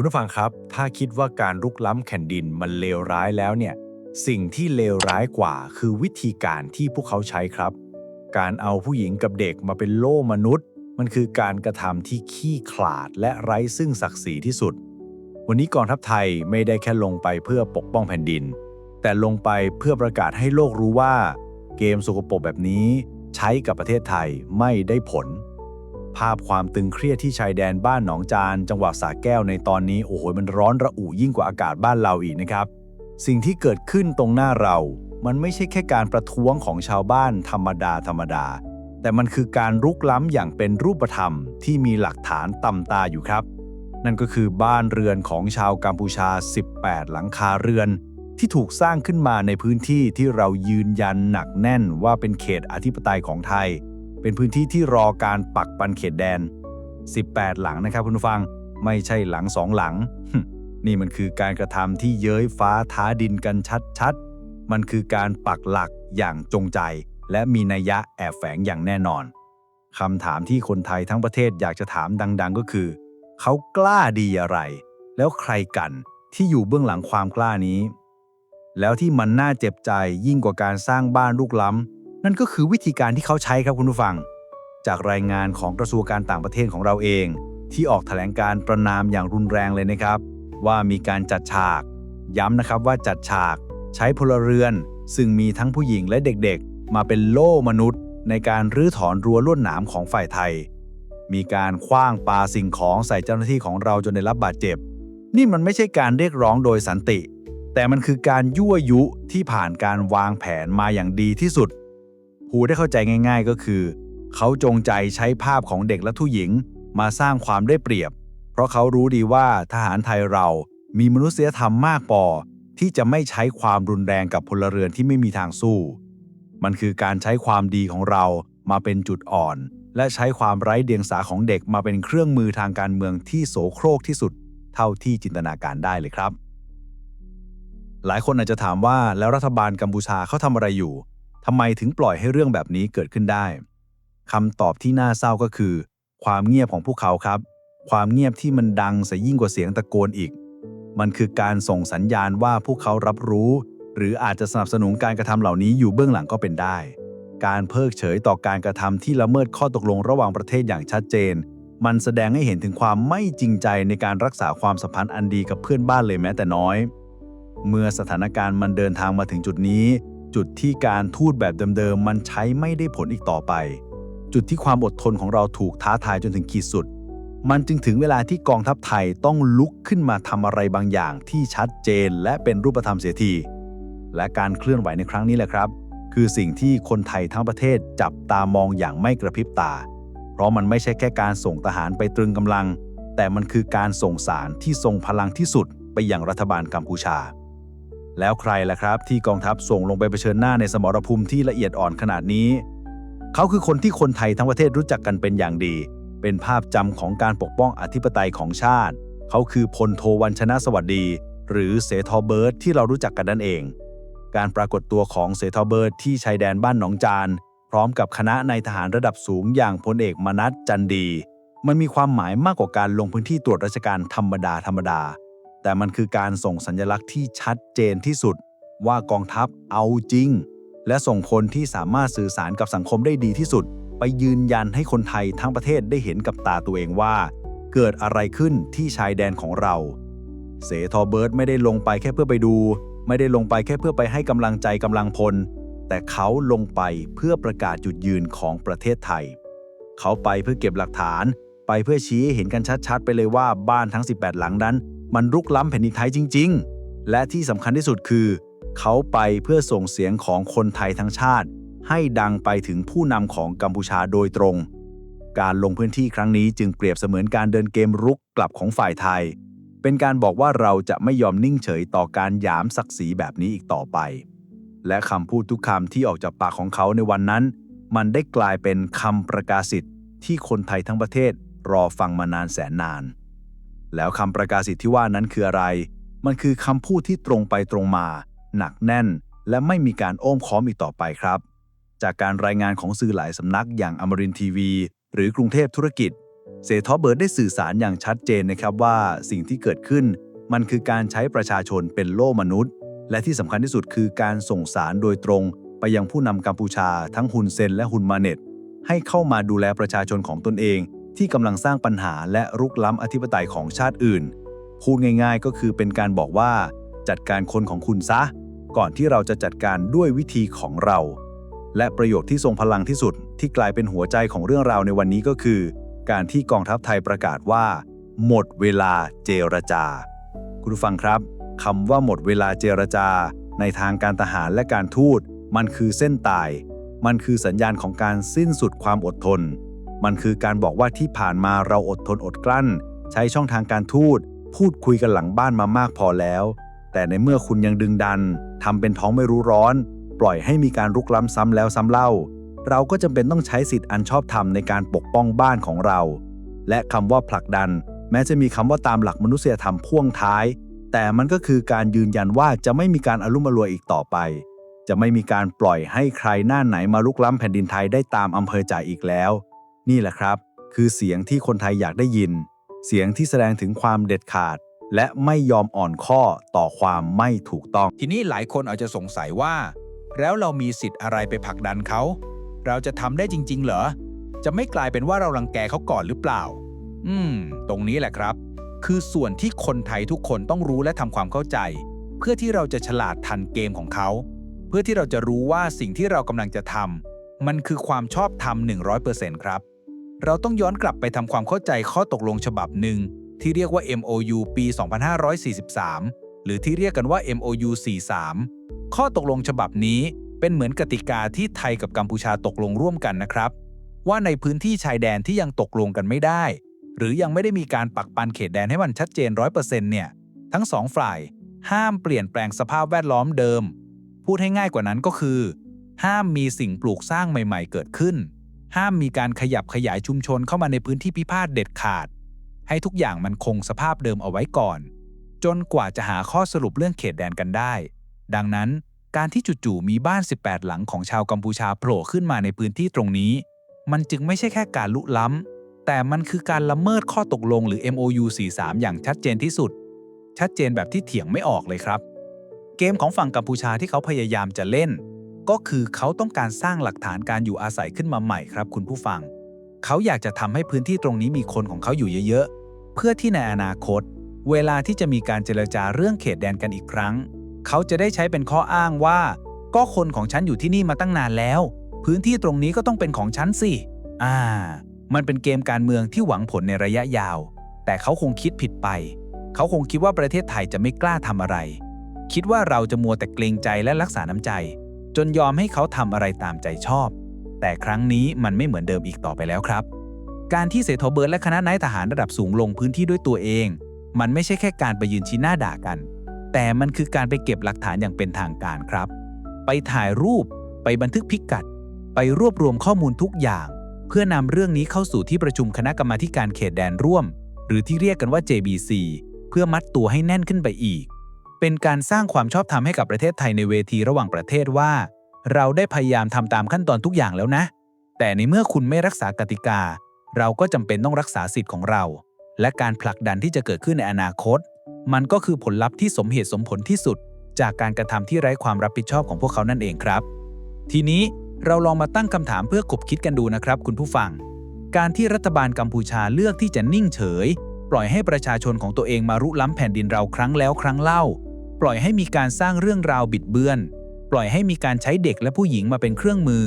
คุณผู้ฟังครับ ถ้าคิดว่าการรุกล้ำแผ่นดินมันเลวร้ายแล้วเนี่ย สิ่งที่เลวร้ายกว่าคือวิธีการที่พวกเขาใช้ครับ การเอาผู้หญิงกับเด็กมาเป็นโล่มนุษย์ มันคือการกระทำที่ขี้ขลาดและไร้ซึ่งศักดิ์ศรีที่สุด วันนี้กองทัพไทยไม่ได้แค่ลงไปเพื่อปกป้องแผ่นดิน แต่ลงไปเพื่อประกาศให้โลกรู้ว่า เกมสกปรกแบบนี้ ใช้กับประเทศไทยไม่ได้ผล ภาพความตึงเครียดที่ชายแดนบ้านหนองจาน จังหวัดสระแก้วในตอนนี้ โอ้โห มันร้อนระอุยิ่งกว่าอากาศบ้านเราอีกนะครับ สิ่งที่เกิดขึ้นตรงหน้าเรา มันไม่ใช่แค่การประท้วงของชาวบ้านธรรมดาธรรมดา แต่มันคือการรุกล้ำอย่างเป็นรูปธรรมที่มีหลักฐานตำตาอยู่ครับ นั่นก็คือบ้านเรือนของชาวกัมพูชา 18 หลังคาเรือน ที่ถูกสร้างขึ้นมาในพื้นที่ที่เรายืนยันหนักแน่นว่าเป็นเขตอธิปไตยของไทย เป็นพื้นที่ที่รอการปักปันเขตแดน 18 หลังนะครับคุณผู้ฟังไม่ใช่หลังสองหลัง นี่มันคือการกระทำที่เย้ยฟ้าท้าดินกันชัดๆ มันคือการปักหลักอย่างจงใจ และมีนัยยะแอบแฝงอย่างแน่นอนคำถามที่คนไทยทั้งประเทศอยากจะถามดัง ๆ ก็คือ เขากล้าดีอะไร แล้วใครกันที่อยู่เบื้องหลังความกล้านี้ แล้วที่มันน่าเจ็บใจยิ่งกว่าการสร้างบ้านลูกล้ำ นั่นก็คือวิธีการที่เขาใช้ครับคุณผู้ฟัง จากรายงานของกระทรวงการต่างประเทศของเราเอง ที่ออกแถลงการประนามอย่างรุนแรงเลยนะครับ ว่ามีการจัดฉาก ย้ำนะครับว่าจัดฉาก ใช้พลเรือน ซึ่งมีทั้งผู้หญิงและเด็กๆ มาเป็นโล่มนุษย์ ในการรื้อถอนรั้วลวดหนามของฝ่ายไทย มีการคว้างปาสิ่งของใส่เจ้าหน้าที่ของเราจนได้รับบาดเจ็บ นี่มันไม่ใช่การเรียกร้องโดยสันติ แต่มันคือการยั่วยุที่ผ่านการวางแผนมาอย่างดีที่สุด หูได้เข้าใจง่ายๆก็คือ เขาจงใจใช้ภาพของเด็กและผู้หญิงมาสร้างความได้เปรียบ เพราะเขารู้ดีว่าทหารไทยเรามีมนุษยธรรมมากพอที่จะไม่ใช้ความรุนแรงกับพลเรือนที่ไม่มีทางสู้ มันคือการใช้ความดีของเรามาเป็นจุดอ่อน และใช้ความไร้เดียงสาของเด็กมาเป็นเครื่องมือทางการเมืองที่โสโครกที่สุด เท่าที่จินตนาการได้เลยครับ หลายคนอาจจะถามว่าแล้วรัฐบาลกัมพูชาเขาทำอะไรอยู่ ทำไมถึงปล่อยให้เรื่องแบบนี้เกิดขึ้นได้คำตอบที่น่าเศร้าก็คือ ความเงียบของพวกเขาครับ ความเงียบที่มันดังซะยิ่งกว่าเสียงตะโกนอีก มันคือการส่งสัญญาณว่าพวกเขารับรู้ หรืออาจจะสนับสนุนการกระทำเหล่านี้อยู่เบื้องหลังก็เป็นได้ การเพิกเฉยต่อการกระทำที่ละเมิดข้อตกลงระหว่างประเทศอย่างชัดเจน มันแสดงให้เห็นถึงความไม่จริงใจในการรักษาความสัมพันธ์อันดีกับเพื่อนบ้านเลยแม้แต่น้อย เมื่อสถานการณ์มันเดินทางมาถึงจุดนี้ จุดที่การทูตแบบเดิมๆมันใช้ไม่ได้ผลอีกต่อไป จุดที่ความอดทนของเราถูกท้าทายจนถึงขีดสุด มันจึงถึงเวลาที่กองทัพไทยต้องลุกขึ้นมาทำอะไรบางอย่างที่ชัดเจนและเป็นรูปธรรมเสียที และการเคลื่อนไหวในครั้งนี้แหละครับ คือสิ่งที่คนไทยทั้งประเทศจับตามองอย่างไม่กระพริบตา เพราะมันไม่ใช่แค่การส่งทหารไปตรึงกำลัง แต่มันคือการส่งสารที่ทรงพลังที่สุดไปยังรัฐบาลกัมพูชา แล้วใครล่ะครับที่กองทัพส่งลงไปเผชิญหน้าในสมรภูมิที่ละเอียดอ่อนขนาดนี้ เขาคือคนที่คนไทยทั้งประเทศรู้จักกันเป็นอย่างดี เป็นภาพจำของการปกป้องอธิปไตยของชาติ เขาคือพลโทวันชนะสวัสดี หรือเสทอเบิร์ตที่เรารู้จักกันนั่นเอง การปรากฏตัวของเสทอเบิร์ตที่ชายแดนบ้านหนองจาน พร้อมกับคณะนายทหารระดับสูงอย่างพลเอกมนัสจันดี มันมีความหมายมากกว่าการลงพื้นที่ตรวจราชการธรรมดาธรรมดา แต่มันคือการส่งสัญลักษณ์ที่ชัดเจนที่สุด ว่ากองทัพเอาจริง และส่งคนที่สามารถสื่อสารกับสังคมได้ดีที่สุด ไปยืนยันให้คนไทยทั้งประเทศได้เห็นกับตาตัวเองว่า เกิดอะไรขึ้นที่ชายแดนของเรา เสทอเบิร์ตไม่ได้ลงไปแค่เพื่อไปดู ไม่ได้ลงไปแค่เพื่อไปให้กำลังใจกำลังพล แต่เขาลงไปเพื่อประกาศจุดยืนของประเทศไทย เขาไปเพื่อเก็บหลักฐาน ไปเพื่อชี้ให้เห็นกันชัดๆ ไปเลยว่าบ้านทั้ง 18 หลังนั้น มันรุกล้ำแผ่นดินไทยจริง ๆ และที่สำคัญที่สุดคือ เขาไปเพื่อส่งเสียงของคนไทยทั้งชาติ ให้ดังไปถึงผู้นำของกัมพูชาโดยตรง การลงพื้นที่ครั้งนี้จึงเปรียบเสมือนการเดินเกมรุกกลับของฝ่ายไทย เป็นการบอกว่าเราจะไม่ยอมนิ่งเฉยต่อการหยามศักดิ์ศรีแบบนี้อีกต่อไป และคำพูดทุกคำที่ออกจากปากของเขาในวันนั้น มันได้กลายเป็นคำประกาศสิทธิ์ที่คนไทยทั้งประเทศรอฟังมานานแสนนาน แล้วคำประกาศสิทธิ์ที่ว่านั้นคืออะไร มันคือคำพูดที่ตรงไปตรงมา หนักแน่น และไม่มีการโอ้มค้อมอีกต่อไปครับ จากการรายงานของสื่อหลายสำนักอย่างอมรินทีวี หรือกรุงเทพธุรกิจเซทอเบิร์ดได้สื่อสารอย่างชัดเจนนะครับว่าสิ่งที่เกิดขึ้น มันคือการใช้ประชาชนเป็นโล่มนุษย์ และที่สำคัญที่สุดคือการส่งสารโดยตรง ไปยังผู้นำกัมพูชา ทั้งฮุนเซนและฮุนมาเน็ตให้เข้ามาดูแลประชาชนของตนเอง ที่กำลังสร้างปัญหาและรุกล้ำอธิปไตยของชาติอื่น พูดง่ายๆ ก็คือเป็นการบอกว่า จัดการคนของคุณซะ ก่อนที่เราจะจัดการด้วยวิธีของเรา และประโยคที่ทรงพลังที่สุดที่กลายเป็นหัวใจของเรื่องราวในวันนี้ก็คือ การที่กองทัพไทยประกาศว่า หมดเวลาเจรจา คุณผู้ฟังครับคำว่าหมดเวลาเจรจา ในทางการทหารและการทูต มันคือเส้นตาย มันคือสัญญาณของการสิ้นสุดความอดทน มันคือการบอกว่าที่ผ่านมาเราอดทนอดกลั้น ใช้ช่องทางการทูตพูดคุยกันหลังบ้านมามากพอแล้ว แต่ในเมื่อคุณยังดึงดันทำเป็นท้องไม่รู้ร้อน ปล่อยให้มีการรุกล้ำซ้ำแล้วซ้ำเล่า เราก็จำเป็นต้องใช้สิทธิ์อันชอบธรรมในการปกป้องบ้านของเรา และคำว่าผลักดัน แม้จะมีคำว่าตามหลักมนุษยธรรมพ่วงท้าย แต่มันก็คือการยืนยันว่าจะไม่มีการอลุ่มอลวยอีกต่อไป จะไม่มีการปล่อยให้ใครหน้าไหนมาลุกล้ำแผ่นดินไทยได้ตามอำเภอใจอีกแล้ว นี่แหละครับ คือเสียงที่คนไทยอยากได้ยิน เสียงที่แสดงถึงความเด็ดขาด และไม่ยอมอ่อนข้อต่อความไม่ถูกต้อง ทีนี้หลายคนอาจจะสงสัยว่า แล้วเรามีสิทธิ์อะไรไปผลักดันเขา เราจะทำได้จริง ๆ เหรอ จะไม่กลายเป็นว่าเรารังแกเขาก่อนหรือเปล่า อืม ตรงนี้แหละครับ คือส่วนที่คนไทยทุกคนต้องรู้และทำความเข้าใจ เพื่อที่เราจะฉลาดทันเกมของเขา เพื่อที่เราจะรู้ว่าสิ่งที่เรากำลังจะทำมันคือความชอบธรรม100%ครับ เราต้องย้อนกลับไปทำความเข้าใจข้อตกลงฉบับหนึ่ง ที่เรียกว่า MOU ปี 2543 หรือที่เรียกกันว่า MOU 43 ข้อตกลงฉบับนี้เป็นเหมือนกติกาที่ไทยกับกัมพูชาตกลงร่วมกันนะครับ ว่าในพื้นที่ชายแดนที่ยังตกลงกันไม่ได้ หรือยังไม่ได้มีการปักปันเขตแดนให้มันชัดเจน 100%เนี่ย ทั้งสองฝ่าย ห้ามเปลี่ยนแปลงสภาพแวดล้อมเดิม พูดให้ง่ายกว่านั้นก็คือ ห้ามมีสิ่งปลูกสร้างใหม่ ๆ เกิดขึ้น ห้ามมีการขยับขยายชุมชนเข้ามาในพื้นที่พิพาทเด็ดขาด ให้ทุกอย่างมันคงสภาพเดิมเอาไว้ก่อน จนกว่าจะหาข้อสรุปเรื่องเขตแดนกันได้ ดังนั้นการที่จู่ๆมีบ้าน 18 หลังของชาวกัมพูชาโผล่ขึ้นมาในพื้นที่ตรงนี้ มันจึงไม่ใช่แค่การลุล้ำ แต่มันคือการละเมิดข้อตกลงหรือ MOU 43 อย่างชัดเจนที่สุด ชัดเจนแบบที่เถียงไม่ออกเลยครับ เกมของฝั่งกัมพูชาที่เขาพยายามจะเล่น ก็คือเขาต้องการสร้างหลักฐานการอยู่อาศัยขึ้นมาใหม่ครับ คุณผู้ฟัง เขาอยากจะทำให้พื้นที่ตรงนี้มีคนของเขาอยู่เยอะๆ เพื่อที่ในอนาคต เวลาที่จะมีการเจรจาเรื่องเขตแดนกันอีกครั้ง เขาจะได้ใช้เป็นข้ออ้างว่า ก็คนของฉันอยู่ที่นี่มาตั้งนานแล้ว พื้นที่ตรงนี้ก็ต้องเป็นของฉันสิ อ่า มันเป็นเกมการเมืองที่หวังผลในระยะยาว แต่เขาคงคิดผิดไป เขาคงคิดว่าประเทศไทยจะไม่กล้าทำอะไร คิดว่าเราจะมัวแต่เกรงใจและรักษาน้ำใจ จนยอมให้เขาทำอะไรตามใจชอบ แต่ครั้งนี้มันไม่เหมือนเดิมอีกต่อไปแล้วครับ การที่เสโทเบิร์ตและคณะนายทหารระดับสูงลงพื้นที่ด้วยตัวเอง มันไม่ใช่แค่การไปยืนชี้หน้าด่ากัน แต่มันคือการไปเก็บหลักฐานอย่างเป็นทางการครับ ไปถ่ายรูป ไปบันทึกพิกัด ไปรวบรวมข้อมูลทุกอย่าง เพื่อนำเรื่องนี้เข้าสู่ที่ประชุมคณะกรรมาการเขตแดนร่วม หรือที่เรียกกันว่า JBC เพื่อมัดตัวให้แน่นขึ้นไปอีก เป็นการสร้างความชอบธรรมให้กับประเทศไทยในเวทีระหว่างประเทศว่า เราได้พยายามทำตามขั้นตอนทุกอย่างแล้วนะ แต่ในเมื่อคุณไม่รักษากติกา เราก็จำเป็นต้องรักษาสิทธิ์ของเรา และการผลักดันที่จะเกิดขึ้นในอนาคต มันก็คือผลลัพธ์ที่สมเหตุสมผลที่สุด จากการกระทำที่ไร้ความรับผิดชอบของพวกเขานั่นเองครับ ทีนี้เราลองมาตั้งคำถามเพื่อขบคิดกันดูนะครับ คุณผู้ฟัง การที่รัฐบาลกัมพูชาเลือกที่จะนิ่งเฉย ปล่อยให้ประชาชนของตัวเองมารุล้ำแผ่นดินเราครั้งแล้วครั้งเล่า ปล่อยให้มีการสร้างเรื่องราวบิดเบือน ปล่อยให้มีการใช้เด็กและผู้หญิงมาเป็นเครื่องมือ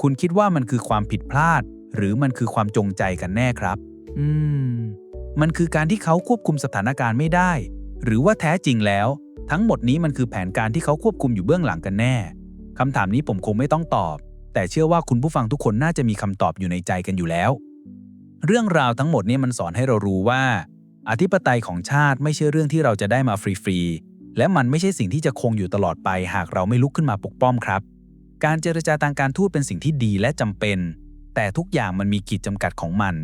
คุณคิดว่ามันคือความผิดพลาด หรือมันคือความจงใจกันแน่ครับ อืม มันคือการที่เขาควบคุมสถานการณ์ไม่ได้ หรือว่าแท้จริงแล้ว ทั้งหมดนี้มันคือแผนการที่เขาควบคุมอยู่เบื้องหลังกันแน่คำถามนี้ผมคงไม่ต้องตอบ แต่เชื่อว่าคุณผู้ฟังทุกคนน่าจะมีคำตอบอยู่ในใจกันอยู่แล้ว เรื่องราวทั้งหมดนี้มันสอนให้เรารู้ว่า อธิปไตยของชาติไม่ใช่เรื่องที่เราจะได้มาฟรีๆ และมันไม่ใช่สิ่งที่จะคงอยู่ตลอดไป หากเราไม่ลุกขึ้นมาปกป้องครับ การเจรจาทางการทูตเป็นสิ่งที่ดีและจำเป็น แต่ทุกอย่างมันมีขีดจำกัดของมัน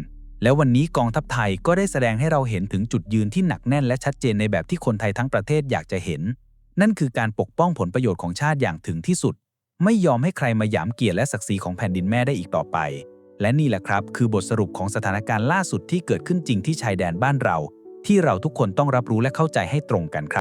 แล้ววันนี้กองทัพไทยก็ได้แสดงให้เราเห็นถึงจุดยืนที่หนักแน่นและชัดเจนในแบบที่คนไทยทั้งประเทศอยากจะเห็น นั่นคือการปกป้องผลประโยชน์ของชาติอย่างถึงที่สุด ไม่ยอมให้ใครมาหยามเกียรติและศักดิ์ศรีของแผ่นดินแม่ได้อีกต่อไป และนี่แหละครับ คือบทสรุปของสถานการณ์ล่าสุดที่เกิดขึ้นจริงที่ชายแดนบ้านเรา ที่เราทุกคนต้องรับรู้และเข้าใจให้ตรงกันครับ